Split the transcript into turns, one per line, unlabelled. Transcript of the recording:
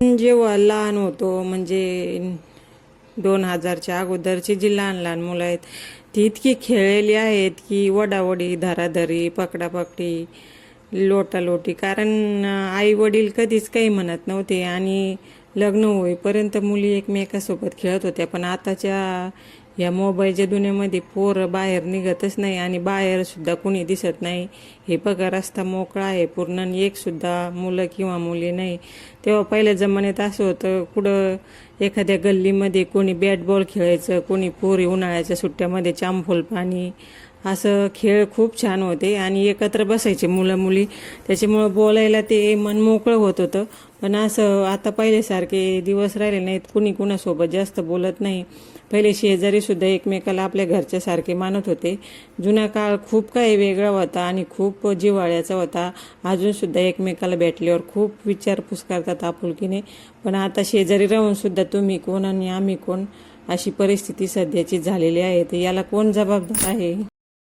जेव्हा लहान होतो म्हणजे दोन हजारच्या अगोदरची जी लहान लहान मुलं आहेत ती इतकी खेळलेली आहेत की वडावडी धराधरी पकडापकडी लोटालोटी. कारण आई वडील कधीच काही म्हणत नव्हते आणि लग्न होईपर्यंत मुली एकमेकासोबत खेळत होत्या. पण आताच्या या मोबाईलच्या दुनियामध्ये पोरं बाहेर निघतच नाही आणि बाहेरसुद्धा कुणी दिसत नाही. हे बघा रस्ता मोकळा आहे. पूर्ण एकसुद्धा मुलं किंवा मुली नाही. तेव्हा पहिल्या जमान्यात असं होतं कुठं एखाद्या गल्लीमध्ये कोणी बॅट बॉल खेळायचं कोणी पोरी उन्हाळ्याच्या सुट्ट्यामध्ये चांफोल पाणी असं खेळ खूप छान होते आणि एकत्र बसायचे मुलं मुली त्याच्यामुळं बोलायला ते मन मोकळं होत होतं. पण असं आता पहिल्यासारखे दिवस राहिले नाहीत. कुणी कुणासोबत जास्त बोलत नाही. पहिले शेजारीसुद्धा एकमेकाला आपल्या घरच्यासारखे मानत होते. जुना काळ खूप काही वेगळा होता आणि खूप जिव्हाळ्याचा होता. अजूनसुद्धा एकमेकाला भेटल्यावर खूप विचारपूस करतात आपुलकीने. पण आता शेजारी राहूनसुद्धा तुम्ही कोण आणि आम्ही कोण अशी परिस्थिती सध्याची झालेली आहे. तर याला कोण जबाबदार आहे?